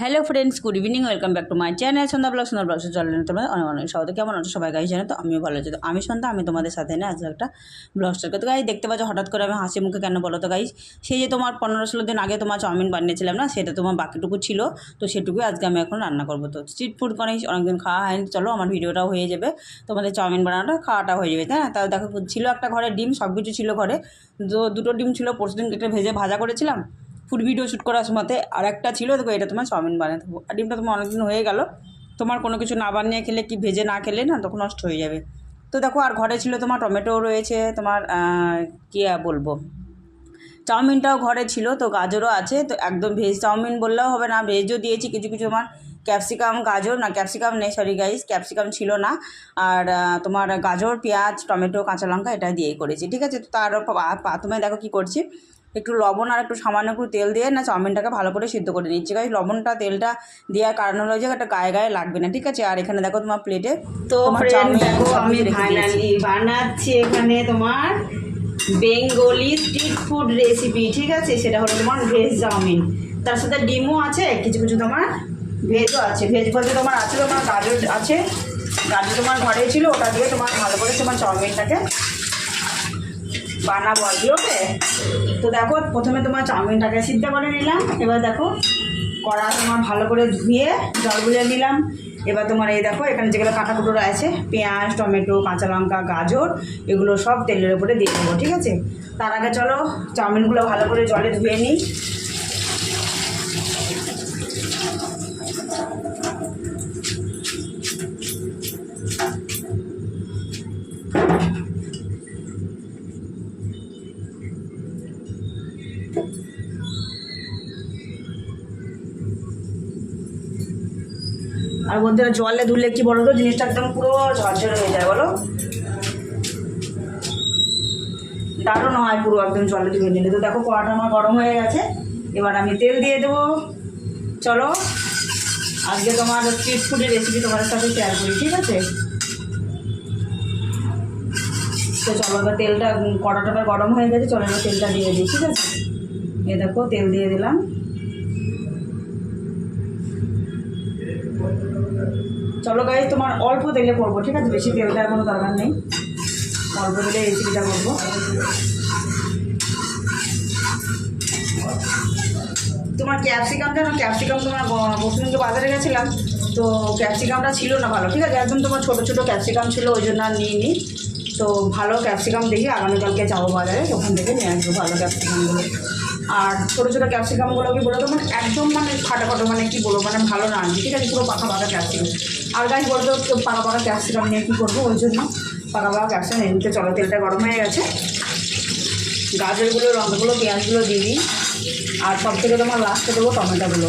Hello friends good evening welcome back to my channel Sandhya blog Sandhya blog channel তোমাদের অনেক অনেক স্বাগত কেমন আছো সবাই গাই জানো তো? আমিও ভালো আছি। তো আমি সন্ধ্যা, আমি তোমাদের সাথে না আজকে একটা ব্লগ স্টার তো গাইজ দেখতে পাচ্ছ হঠাৎ করে আমি হাসি মুখে কেন বলো তো গাইজ সেই যে তোমার পনেরো ষোলো দিন আগে তোমার চাউমিন বানিয়েছিলাম না, সেটা তোমার বাকিটুকু ছিল। তো সেটুকু আজকে আমি এখন রান্না করব। তো স্ট্রিট ফুড অনেক অনেকদিন খাওয়া হয়নি। চলো আমার ভিডিওটাও হয়ে যাবে। তোমাদের চাউমিন বানানোটা, খাওয়াটা হয়ে যাবে, তাই তাও দেখো, ছিল একটা ঘরে ডিম সব কিছু ছিল ঘরে। তো দুটো ডিম ছিল পরশু দিন কেটে ভেজে ভাজা করেছিলাম। ফুড ভিডিও শ্যুট করার সময়তে আর একটা ছিল, দেখো এটা তোমার চাউমিন বানিয়ে দেবো। আর ডিমটা তোমার অনেকদিন হয়ে গেল, তোমার কোনো কিছু না বানিয়ে খেলে, কি ভেজে না খেলে না, তখন নষ্ট হয়ে যাবে। তো দেখো, আর ঘরে ছিল তোমার টমেটো রয়েছে, তোমার কী বলব? চাউমিনটাও ঘরে ছিল, তো গাজরও আছে, তো একদম ভেজ চাউমিন বললেও হবে না, ভেজও দিয়েছি, কিছু কিছু তোমার ক্যাপসিকাম, গাজর, না, ক্যাপসিকাম নেই সরি গাইস ক্যাপসিকাম ছিল না। আর তোমার গাজর, পেঁয়াজ, টমেটো, কাঁচা লঙ্কা, এটা দিয়েই করেছি, ঠিক আছে? তো তার প্রথমে দেখো কি করছি একটু লবণ আর একটু সামান্য একটু তেল দিয়ে না চাউমিনটাকে ভালো করে সিদ্ধ করে নিচ্ছি। গাইস লবণটা তেলটা দেওয়ার কারণ হলো যে একটা গায়ে গায়ে লাগবে না ঠিক আছে? আর এখানে দেখো তোমার প্লেটে তো আমি। ফাইনালি বানাচ্ছি এখানে তোমার বেঙ্গলি স্ট্রিট ফুড রেসিপি ঠিক আছে? সেটা হলো তোমার ভেজ চাউমিন। তার সাথে ডিমও আছে কিছু কিছু তোমার ভেজও আছে। ভেজ বলতে তোমার আছে তোমার গাজর আছে। গাজর তোমার ঘরেই ছিল ওটা দিয়ে তোমার ভালো করে তোমার চাউমিনটাকে বানাবো কি ওকে তো দেখো, প্রথমে তোমার চাউমিনটাকে সিদ্ধ করে নিলাম। এবার দেখো, কড়া তোমার ভালো করে ধুয়ে জল গুলে নিলাম। এবার তোমার এই দেখো, এখানে যেগুলো কাঁটা কুটো আছে পেঁয়াজ, টমেটো, কাঁচা লঙ্কা, গাজর, এগুলো সব তেলের উপরে দিয়ে দেবো, ঠিক আছে? তার আগে চলো, চাউমিনগুলো ভালো করে জলে ধুয়ে নিই। আর বলতে জলে ধুলে কি বলো তো জিনিসটা একদম পুরো ঝরঝরে হয়ে যায়, বলো? দারুণ হয় পুরো একদম জলে ধুয়ে নিলে। তো দেখো কড়াটা আমার গরম হয়ে গেছে। এবার আমি তেল দিয়ে দেবো। চলো, আজকে তোমার স্ট্রিট ফুডের রেসিপি তোমার সাথে শেয়ার করি, ঠিক আছে? তো চলো, এবার তেলটা কড়াটা গরম হয়ে গেছে, চলো এবার তেলটা দিয়ে দিই, ঠিক আছে? এ দেখো, তেল দিয়ে দিলাম। চলো গাই তোমার অল্প তেলে করব, ঠিক আছে? বেশি তেল দেওয়ার কোনো দরকার নেই। অল্প তেলে রেসিপিটা করব। তোমার ক্যাপসিকামটা না ক্যাপসিকাম তোমার পরশুদিনকে বাজারে গেছিলাম, তো ক্যাপসিকামটা ছিল না ভালো, ঠিক আছে? একদম তোমার ছোটো ছোটো ক্যাপসিকাম ছিল, ওই জন্য আর নিইনি। তো ভালো ক্যাপসিকাম দেখি আগামীকালকে যাব বাজারে, ওখান থেকে নিয়ে আসব ভালো ক্যাপসিকামগুলো আর ছোটো ছোটো ক্যাপসিকামগুলো কি বলতো মানে একদম মানে ফাটাফাটো মানে কি বলব? মানে ভালো না ঠিক আছে? পুরো পাকা পাকা ক্যাপসিকাম আর গাছ বলতো পাকা পাকা ক্যাপসিকাম নিয়ে কী করব? ওই জন্য পাকা পাকা ক্যাপসিকাম এমনিতে চলো, তেলটা গরম হয়ে গেছে। গাজরগুলো লঙ্কাগুলো পেঁয়াজগুলো দিয়ে দিই। আর সব থেকে তোমার লাস্টে দেবো টমেটোগুলো।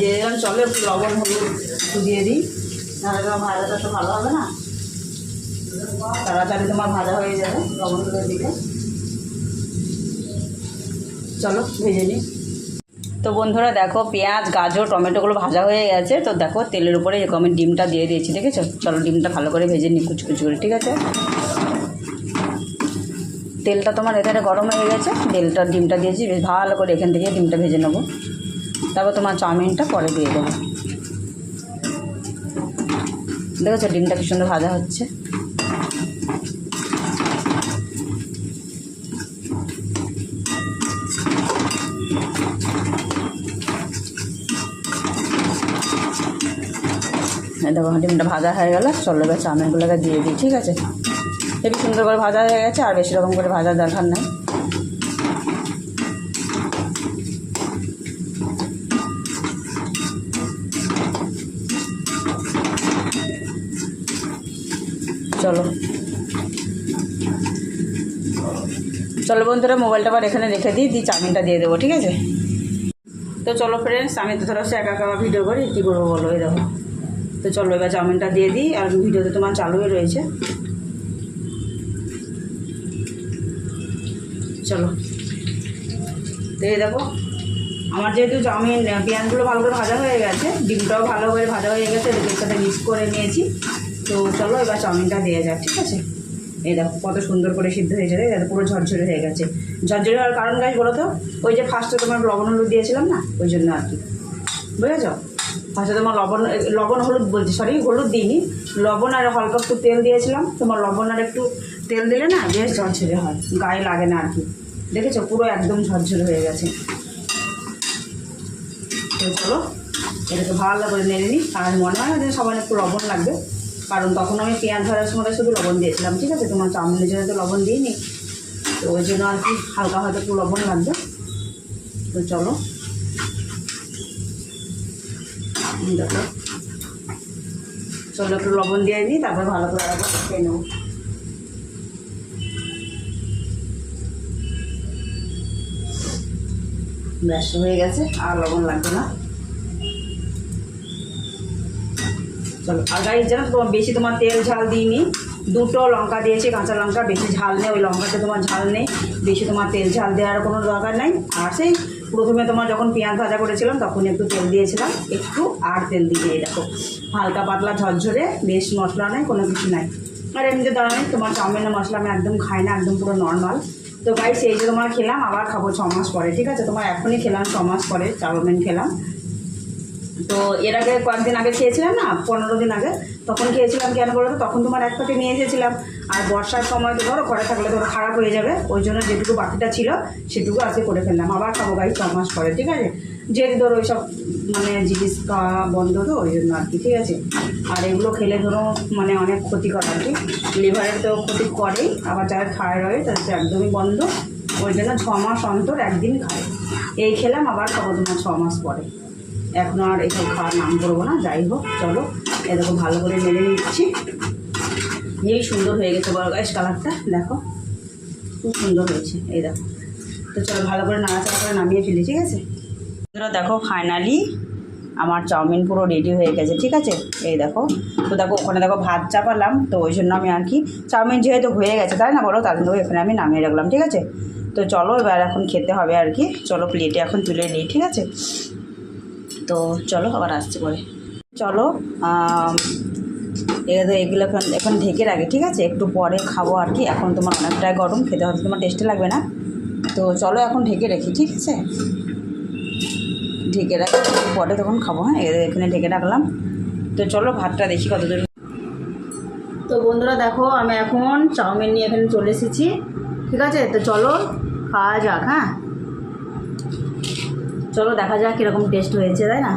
দিয়ে দিলাম, চলো একটু লবণ, হলুদ দিয়ে দিই। নাহলে তোমার ভাজাটা তো ভালো হবে না? তাড়াতাড়ি তোমার ভাজা হয়ে যাবে চলো, ভেজে নিই। তো বন্ধুরা দেখো, পেঁয়াজ, গাজর, টমেটোগুলো ভাজা হয়ে গেছে। তো দেখো, তেলের উপরে এরকম ডিমটা দিয়ে দিয়েছি, দেখেছ? চলো, ডিমটা ভালো করে ভেজে নিই কুচি করে, ঠিক আছে? তেলটা তোমার এখানে গরম হয়ে গেছে, তেলটা, ডিমটা দিয়েছি, বেশ ভালো করে এখান থেকে ডিমটা ভেজে নেব। তারপর তোমার চাউমিনটা পরে দিয়ে দেবো। দেখেছ ডিমটা কি সুন্দর ভাজা হচ্ছে। দেখো, ডিমটা ভাজা হয়ে গেল। চলো এবার চাউমিনগুলোকে দিয়ে দিই, ঠিক আছে? হেবি সুন্দর করে ভাজা হয়ে গেছে, আর বেশি রকম করে ভাজার দরকার নেই। চলো। চলো বন্ধুরা, মোবাইলটা আবার এখানে রেখে দিই, দিয়ে চাউমিনটা দিয়ে দেবো, ঠিক আছে? তো চলো ফ্রেন্ডস আমি তো ধরো একা একা ভিডিও করি, কী করব বলো, এই দেখো। তো চলো এবার চাউমিনটা দিয়ে দিই, আর ভিডিওতে তোমার চালুই রয়েছে। চলো। এই দেখো, আমার যেহেতু চাউমিন পেঁয়াজগুলো ভালো করে ভাজা হয়ে গেছে, ডিমটাও ভালো করে ভাজা হয়ে গেছে এদের সাথে মিক্স করে নিয়েছি। তো চলো এবার চাউমিনটা দেওয়া যাক, ঠিক আছে? এই দেখো, কত সুন্দর করে সিদ্ধ হয়ে যাবে এটা পুরো ঝরঝরে হয়ে গেছে। ঝরঝরে হওয়ার কারণ গাছ বলো তো? ওই যে ফার্স্টে তোমার লবণ হলুদ দিয়েছিলাম না, ওই জন্য আর কি। বুঝেছ? ফার্স্টে তোমার লবণ লবণ হলুদ বলছি সরি হলুদ দিইনি। লবণ আর হালকা একটু তেল দিয়েছিলাম, তোমার লবণ আর একটু তেল দিলে না বেশ ঝরঝরে হয়, গায়ে লাগে না আর কি। দেখেছ? পুরো একদম ঝরঝরে হয়ে গেছে। চলো, এটাকে ভালো করে নেড়ে নিই, আর মনে হয় না যে সবার একটু লবণ লাগবে। কারণ তখন আমি পেঁয়াজ ভাজার সময় শুধু লবণ দিয়েছিলাম, ঠিক আছে? তোমার চাউমিনের জন্য তো লবণ দিইনি। তো ওই জন্য আর কি হালকা হয়তো একটু লবণ লাগবে। তো চলো। দেখো। চলো একটু লবণ দিয়ে নিই, তারপর ভালো করে আবার খেয়ে নেব। ব্যাস, হয়ে গেছে। আর লবণ লাগবে না। চলো। আর গাড়ি তোমার বেশি তোমার তেল ঝাল দিইনি। দুটো লঙ্কা দিয়েছি, কাঁচা লঙ্কা, বেশি ঝাল নেই, ওই লঙ্কাতে তোমার ঝাল নেই। বেশি তোমার তেল ঝাল দেওয়ার কোনো দরকার নেই। আর সেই প্রথমে তোমার যখন পেঁয়াজ ভাজা করেছিলাম, তখন একটু তেল দিয়েছিলাম। একটু আর তেল দিয়ে এই দেখো, হালকা পাতলা ঝরঝরে, বেশ মশলা নেই, কোনো কিছু নাই। আর এমনিতে দাঁড়ানি তোমার চাউমিনের মশলা আমি একদম খাই না, একদম পুরো নর্মাল তো গাই সেই যে তোমার খেলাম, আবার খাব ছ মাস পরে, ঠিক আছে? তোমার এখনই খেলাম, ছ মাস পরে চাউমিন খেলাম। তো এর আগে কয়েকদিন আগে খেয়েছিলাম না, পনেরো দিন আগে, তখন খেয়েছিলাম কেন বলো তো? তখন তোমার এক নিয়ে এসেছিলাম। আর বর্ষার সময় তো ধরো ঘরে থাকলে ধরো খারাপ হয়ে যাবে, ওই জন্য যেটুকু বাকিটা ছিল সেটুকু আজকে করে ফেললাম। আবার খাব গাই ছ মাস পরে, ঠিক আছে? যেহেতু ধরো ওইসব মানে জিনিস খাওয়া বন্ধ তো, ওই জন্য আর কি, ঠিক আছে? আর এগুলো খেলে ধরো মানে অনেক ক্ষতিকর আর কি লিভারের তো ক্ষতি করেই, আবার যারা থাইরয়েড তাদের তো একদমই বন্ধ। ওই জন্য ছ মাস অন্তর একদিন খায়। এই খেলাম, আবার খাব তোমার ছ মাস পরে। এখন আর এসব খাওয়ার নাম করব না, যাই হোক, চলো এরকম ভালো করে মেরে নিচ্ছি। এই সুন্দর হয়ে গেছে বড় গাছ কালারটা, দেখো, খুব সুন্দর হয়েছে, এই দেখো। তো চলো ভালো করে নাড়াচাড়া করে নামিয়ে ফেলি, ঠিক আছে? বন্ধুরা, দেখো ফাইনালি আমার চাউমিন পুরো রেডি হয়ে গেছে, ঠিক আছে? এই দেখো, তো দেখো, ওখানে দেখো ভাত চাপালাম, তো ওই জন্য আমি আর কি, চাউমিন যেহেতু হয়ে গেছে, তাই না বলো? তার জন্য এখানে আমি নামিয়ে রাখলাম, ঠিক আছে? তো চলো, এবার এখন খেতে হবে আর কি, চলো প্লেটে এখন তুলে নিই, ঠিক আছে? তো চলো, আবার আসছি পরে। চলো এগুলো এখন এখন ঢেকে রাখে, ঠিক আছে? একটু পরে খাব আর কি। এখন তোমার অনেকটাই গরম, খেতে হয়তো তোমার টেস্টে লাগবে না। তো চলো, এখন ঢেকে রাখি, ঠিক আছে? ঢেকে রাখি পরে তখন খাব হ্যাঁ? এখানে ঢেকে রাখলাম। তো চলো, ভাতটা দেখি কত দূর তো বন্ধুরা, দেখো, আমি এখন চাউমিন নিয়ে এখানে চলে এসেছি, ঠিক আছে? তো চলো, খাওয়া যাক হ্যাঁ? চলো দেখা যাক কীরকম টেস্ট হয়েছে তাই না?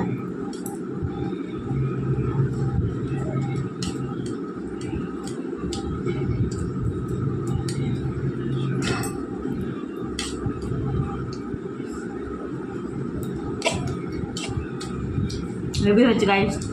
হচ্ছে গাইস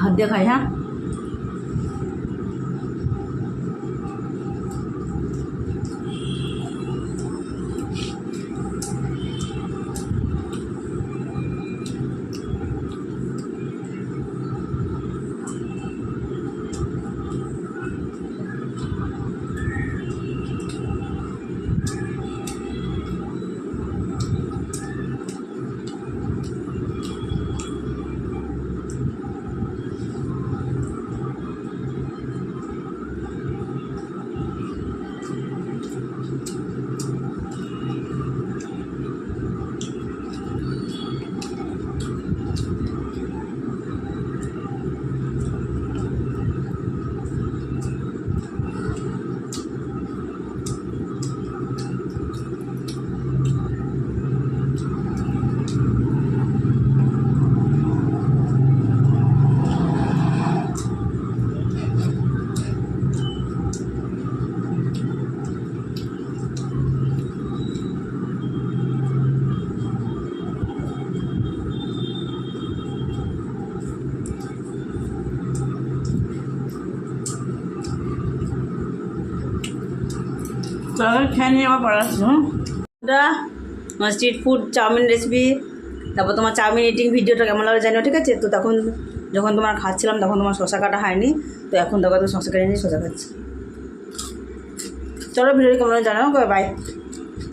হাত দিয়ে খাই তাহলে খেয়ে নিয়ে আবার পড়া স্ট্রিট ফুড চাউমিন রেসিপি তারপর তোমার চাউমিন ইটিং ভিডিওটা কেমন লাগে জানিও, ঠিক আছে? তো তখন, যখন তোমার খাচ্ছিলাম, তখন তোমার শশা কাটা হয়নি। তো এখন তখন তুমি শশা কেটে নিয়ে শশা খাচ্ছি। চলো ভিডিওটি কেমন জানাও বাই